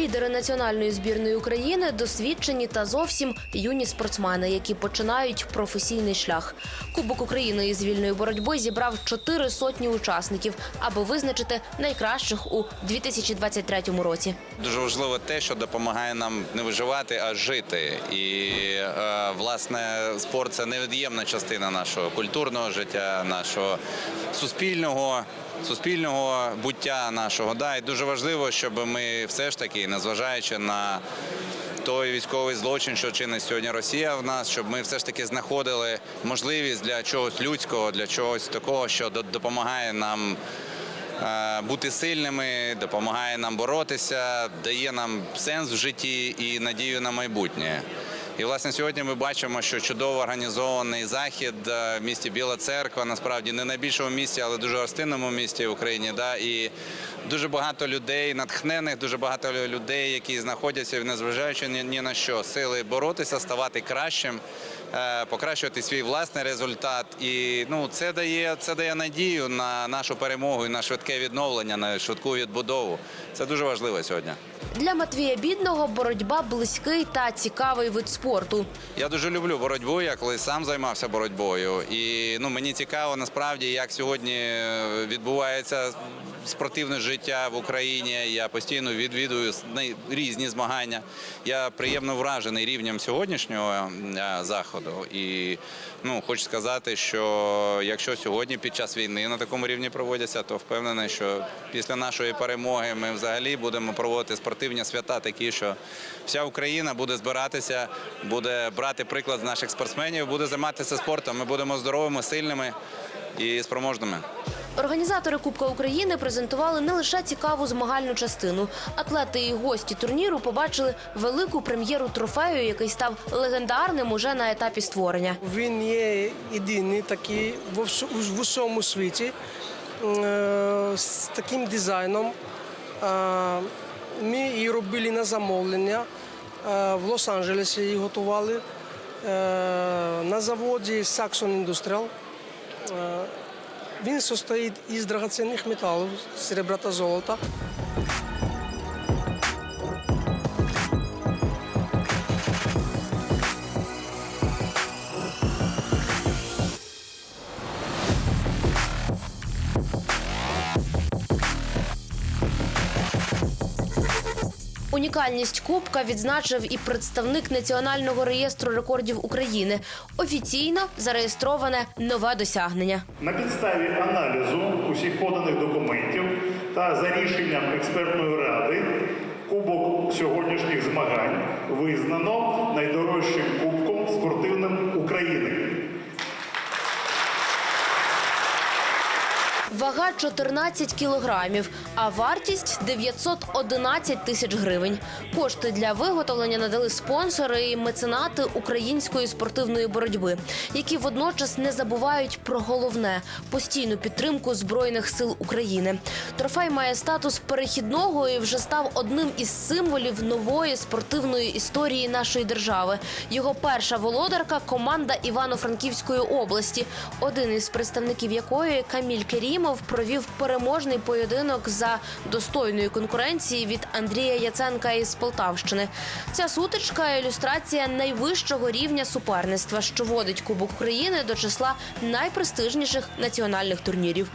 Лідери національної збірної України досвідчені та зовсім юні спортсмени, які починають професійний шлях. Кубок України із вільної боротьби зібрав чотири сотні учасників, аби визначити найкращих у 2023 році. Дуже важливо те, що допомагає нам не виживати, а жити. І е, власне спорт це невід'ємна частина нашого культурного життя, нашого суспільного. Суспільного буття нашого, да, і дуже важливо, щоб ми все ж таки, незважаючи на той військовий злочин, що чинить сьогодні Росія в нас, щоб ми все ж таки знаходили можливість для чогось людського, для чогось такого, що допомагає нам е, бути сильними, допомагає нам боротися, дає нам сенс в житті і надію на майбутнє. І власне сьогодні ми бачимо, що чудово організований захід е, в місті Біла Церква, насправді не найбільшому місті, але дуже гостинному місті в Україні. Да? І дуже багато людей, натхнених, дуже багато людей, які знаходяться, незважаючи ні, на що, сили боротися, ставати кращим, покращувати свій власний результат. І ну, це дає, це дає надію на нашу перемогу і на швидке відновлення, на швидку відбудову. Це дуже важливо сьогодні. Для Матвія Бідного боротьба близький та цікавий вид спорту. Я дуже люблю боротьбу. Я колись сам займався боротьбою, і ну мені цікаво насправді, як сьогодні е, відбувається спортивне життя в Україні. Я постійно відвідую різні змагання. Я приємно вражений рівнем сьогоднішнього е, заходу. І ну хочу сказати, що якщо сьогодні під час війни на такому рівні проводяться, то впевнений, що після нашої перемоги ми взагалі будемо проводити спортивні свята, такі, що вся Україна буде збиратися, буде брати приклад з наших спортсменів, буде займатися спортом. Ми будемо здоровими, сильними і спроможними. Організатори Кубка України презентували не лише цікаву змагальну частину. Атлети і гості турніру побачили велику прем'єру трофею, який став легендарним уже на етапі створення. Він є єдиний такий в усьому світі е, з таким дизайном. Е, Ми її робили на замовлення. Е, В Лос-Анджелесі її готували на заводі Saxon Industrial. Він состоїть із драгоцінних металів, серебра та золота. Унікальність Кубка відзначив і представник Національного реєстру рекордів України. Офіційно зареєстроване нове досягнення. На підставі аналізу усіх поданих документів та за рішенням експертної Вага 14 кілограмів, а вартість 911 тисяч гривень. Кошти для виготовлення надали спонсори і меценати української спортивної боротьби, які водночас не забувають про головне постійну підтримку збройних сил України. Трофей має статус перехідного і вже став одним із символів нової спортивної історії нашої держави. Його перша володарка команда Івано-Франківської області, один із представників якої Каміль Керімов провів переможний поєдинок за достойної конкуренції від Андрія Яценка із Полтавщини. Ця сутичка ілюстрація найвищого рівня суперництва, що водить Кубок України до числа найпрестижніших національних турнірів.